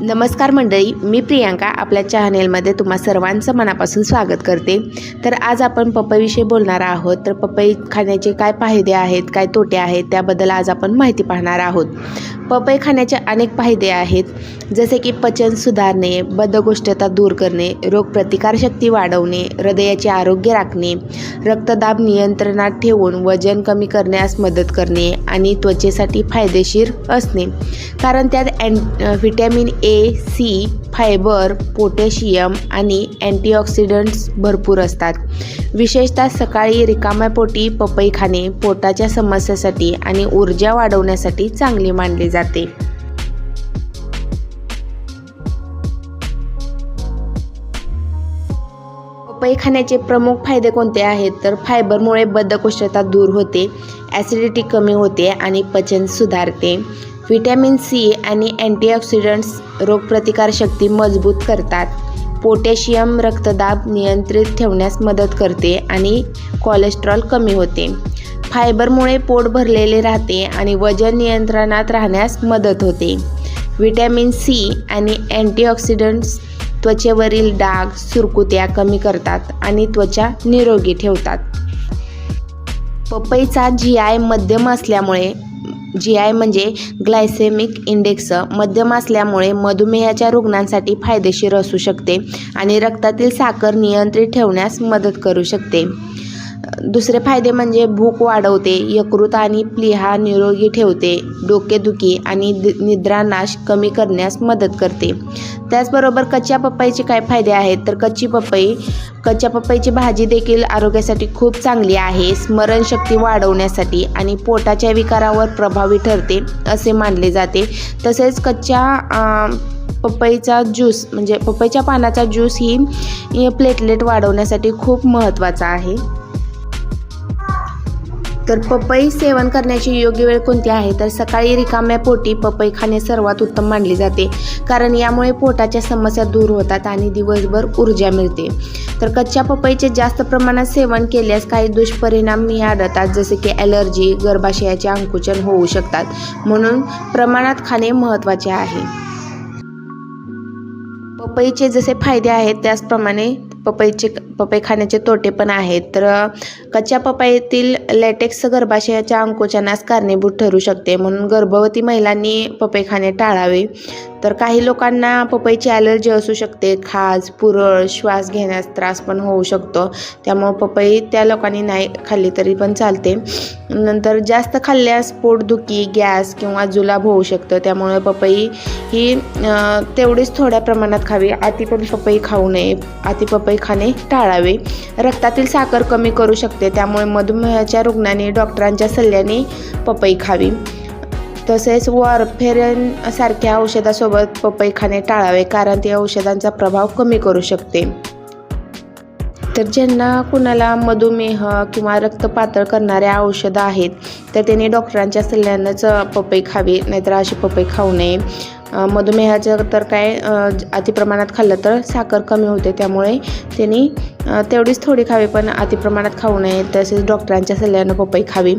नमस्कार मंडळी मी प्रियांका आपल्या चॅनेलमध्ये तुम्हा सर्वांचं मनापासून स्वागत करते. तर आज आपण पपईविषयी बोलणार आहोत. तर पपई खाण्याचे काय फायदे आहेत काय तोटे आहेत त्याबद्दल आज आपण माहिती पाहणार आहोत. पपई खाण्याचे अनेक फायदे आहेत. जसे की पचन सुधारणे बद्धकोष्ठता दूर करणे रोगप्रतिकारशक्ती वाढवणे हृदयाचे आरोग्य राखणे रक्तदाब नियंत्रणात ठेवून वजन कमी करण्यास मदत करणे आणि त्वचेसाठी फायदेशीर असणे. कारण त्यात अँ vitamin A A C fibre potassium आणि अँटीऑक्सिडंट्स भरपूर असतात. विशेषतः सकाळी रिकाम्या पोटी पपई खाणे पोटाच्या समस्यासाठी आणि ऊर्जा वाढवण्यासाठी चांगली मानले जाते. पपई खाण्याचे प्रमुख फायदे कोणते आहेत? तर फायबरमुळे बद्धकोष्ठता दूर होते ॲसिडिटी कमी होते आणि पचन सुधारते. व्हिटॅमिन सी आणि अँटीऑक्सिडंट्स रोगप्रतिकारशक्ती मजबूत करतात. पोटॅशियम रक्तदाब नियंत्रित ठेवण्यास मदत करते आणि कोलेस्ट्रॉल कमी होते. फायबरमुळे पोट भरलेले राहते आणि वजन नियंत्रणात राहण्यास मदत होते. व्हिटॅमिन सी आणि अँटीऑक्सिडंट्स त्वचेवरील डाग सुरकुत्या कमी करतात आणि त्वचा निरोगी ठेवतात. पपईचा जी आय मध्यम असल्यामुळे जी आय म्हणजे ग्लायसेमिक इंडेक्स मध्यम असल्यामुळे मधुमेहाच्या रुग्णांसाठी फायदेशीर असू शकते आणि रक्तातील साखर नियंत्रित ठेवण्यास मदत करू शकते. दुसरे फायदे म्हणजे भूक वाढवते यकृत आणि प्लिहा निरोगी ठेवते डोकेदुखी आणि दि निद्रानाश कमी करण्यास मदत करते. त्याचबरोबर कच्च्या पपईचे काय फायदे आहेत? तर कच्ची पपई कच्च्या पपईची भाजी देखील आरोग्यासाठी खूप चांगली आहे. स्मरणशक्ती वाढवण्यासाठी आणि पोटाच्या विकारावर प्रभावी ठरते असे मानले जाते. तसेच कच्च्या पपईचा ज्यूस म्हणजे पपईच्या पानाचा ज्यूस ही प्लेटलेट वाढवण्यासाठी खूप महत्त्वाचा आहे. तर पपई सेवन करण्याची योग्य वेळ कोणती आहे? तर सकाळी रिकाम्या पोटी पपई खाणे सर्वात उत्तम मानले जाते. कारण यामुळे पोटाच्या समस्या दूर होतात आणि दिवसभर ऊर्जा मिळते. तर कच्च्या पपईचे जास्त प्रमाणात सेवन केल्यास काही दुष्परिणामही आढळतात जसे की ॲलर्जी गर्भाशयाचे अंकुचन होऊ शकतात. म्हणून प्रमाणात खाणे महत्त्वाचे आहे. पपईचे जसे फायदे आहेत त्याचप्रमाणे पपईचे पपई खाण्याचे तोटे पण आहेत. तर कच्च्या पपईतील लॅटेक्स गर्भाशयाच्या अंकुचनास कारणीभूत ठरू शकते. म्हणून गर्भवती महिलांनी पपई खाणे टाळावे. तर काही लोकांना पपईची ॲलर्जी असू शकते खाज पुरळ श्वास घेण्यास त्रास पण होऊ शकतो. त्यामुळं पपई त्या लोकांनी नाही खाल्ली तरी पण चालते. नंतर जास्त खाल्ल्यास पोटदुखी गॅस किंवा जुलाब होऊ शकतं. त्यामुळे पपई ही तेवढीच थोड्या प्रमाणात खावी. अति पण पपई खाऊ नये. अति पपई खाणे टाळावे. रक्तातील साखर कमी करू शकते. त्यामुळे मधुमेहाच्या रुग्णांनी डॉक्टरांच्या सल्ल्याने पपई खावी. तसेच वॉरफेरन सारख्या औषधासोबत पपई खाणे टाळावे कारण ते औषधांचा प्रभाव कमी करू शकते. तर ज्यांना कुणाला मधुमेह किंवा रक्त पातळ करणाऱ्या औषधं आहेत तर त्यांनी डॉक्टरांच्या सल्ल्यानंच पपई खावी नाहीतर अशी पपई खाऊ नये. मधुमेहाचं तर काय अतिप्रमाणात खाल्लं तर साखर कमी होते. त्यामुळे त्यांनी तेवढीच थोडी खावी पण अतिप्रमाणात खाऊ नये. तसेच डॉक्टरांच्या सल्ल्यानं पपई खावी.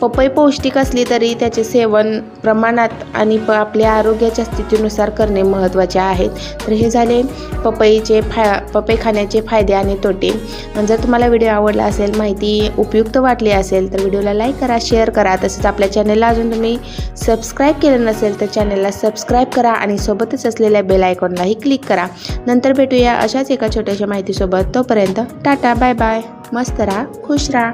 पपई पौष्टिक असली तरी त्याचे सेवन प्रमाणात आणि प आपल्या आरोग्याच्या स्थितीनुसार करणे महत्त्वाचे आहेत. तर हे झाले पपईचे फा पपई खाण्याचे फायदे आणि तोटे. जर तुम्हाला व्हिडिओ आवडला असेल माहिती उपयुक्त वाटली असेल तर व्हिडिओला लाईक करा शेअर करा. तसेच आपल्या चॅनलला अजून तुम्ही सबस्क्राईब केलं नसेल तर चॅनलला सबस्क्राईब सबस्क्राईब करा आणि सोबतच असलेल्या बेल आयकॉनलाही क्लिक करा. नंतर भेटूया अशाच एका छोट्याशा माहितीसोबत. तोपर्यंत टाटा बाय बाय मस्त राहा खुश राहा.